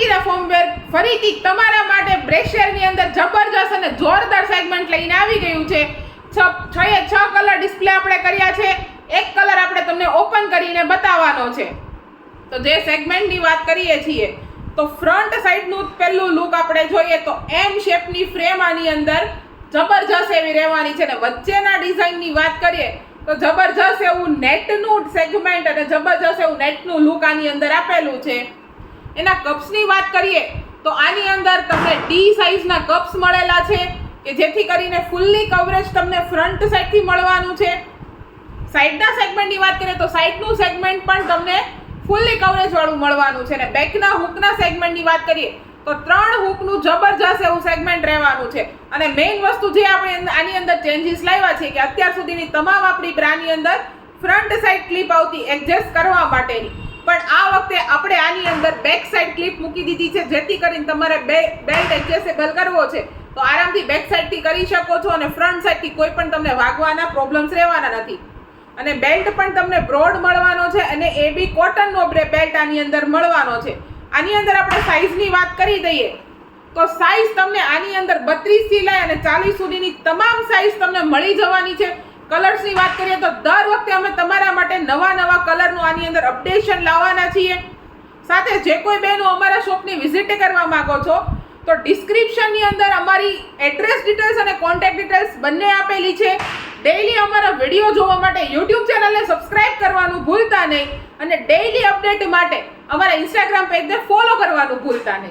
ક્વોલિટીના ફોર્મવેર ફરીથી તમારા માટે બ્રેશરની અંદર જબરજસ્ત અને જોરદાર સેગમેન્ટ લઈને આવી ગયું છે. છ છ છ કલર ડિસ્પ્લે આપણે કર્યા છે. એક કલર આપણે તમને ઓપન કરીને બતાવવાનો છે. તો જે સેગમેન્ટની વાત કરીએ છીએ, તો ફ્રન્ટ સાઈડનું પહેલું લુક આપણે જોઈએ તો એમ શેપની ફ્રેમ આની અંદર જબરજસ્ત એવી રહેવાની છે. અને વચ્ચેના ડિઝાઇનની વાત કરીએ, તો જબરજસ્ત એવું નેટનું સેગમેન્ટ અને જબરજસ્ત એવું નેટનું લુક આની અંદર આપેલું છે. એના કપ્સની વાત કરીએ, તો આની અંદર તમને ડી સાઇઝના કપ્સ મળેલા છે, કે જેથી કરીને ફૂલ્લી કવરેજ તમને ફ્રન્ટ સાઈડથી મળવાનું છે. સાઈડના સેગમેન્ટની વાત કરીએ, તો સાઈડનું સેગમેન્ટ પણ તમને ફૂલ્લી કવરેજવાળું મળવાનું છે. અને બેકના હુકના સેગમેન્ટની વાત કરીએ, તો ત્રણ હુકનું જબરજસ્ત એવું સેગમેન્ટ રહેવાનું છે. અને મેઇન વસ્તુ જે આપણે આની અંદર ચેન્જીસ લાવ્યા છે, કે અત્યાર સુધીની તમામ આપણી બ્રાની અંદર ફ્રન્ટ સાઈડ ક્લિપ આવતી એડજસ્ટ કરવા માટેની. પણ આ વખતે આપણે આની અંદર બેક સાઈડ ક્લિપ મૂકી દીધી છે, જેથી કરીને તમારે બે બેલ્ટ એડજસ્ટેબલ કરવો છે. તો આરામથી બેક સાઈડથી કરી શકો છો અને ફ્રન્ટ સાઈડથી કોઈ પણ તમને વાગવાના પ્રોબ્લેમ્સ રહેવાના નથી. અને બેલ્ટ પણ તમને બ્રોડ મળવાનો છે અને એ બી કોટનનો બેલ્ટ આની અંદર મળવાનો છે. આની અંદર આપણે સાઈઝની વાત કરી દઈએ. તો સાઈઝ તમને આની અંદર બત્રીસથી લઈ અને ચાલીસ સુધીની તમામ સાઈઝ તમને મળી જવાની છે. કલર્સની વાત કરીએ તો દર વખતે અમે તમારા માટે નવા નવા કલરનું આની અંદર અપડેશન લાવવાના છીએ. સાથે જે કોઈ બહેનો અમારા શોપની વિઝિટ કરવા માંગો છો, તો ડિસ્ક્રિપ્શનની અંદર અમારી એડ્રેસ ડિટેલ્સ અને કોન્ટેક્ટ ડિટેલ્સ બંને આપેલી છે. ડેઈલી અમારા વીડિયો જોવા માટે યુટ્યુબ ચેનલને સબસ્ક્રાઇબ કરવાનું ભૂલતા નહીં અને ડેઈલી અપડેટ માટે અમારા ઇન્સ્ટાગ્રામ પેજને ફોલો કરવાનું ભૂલતા નહીં.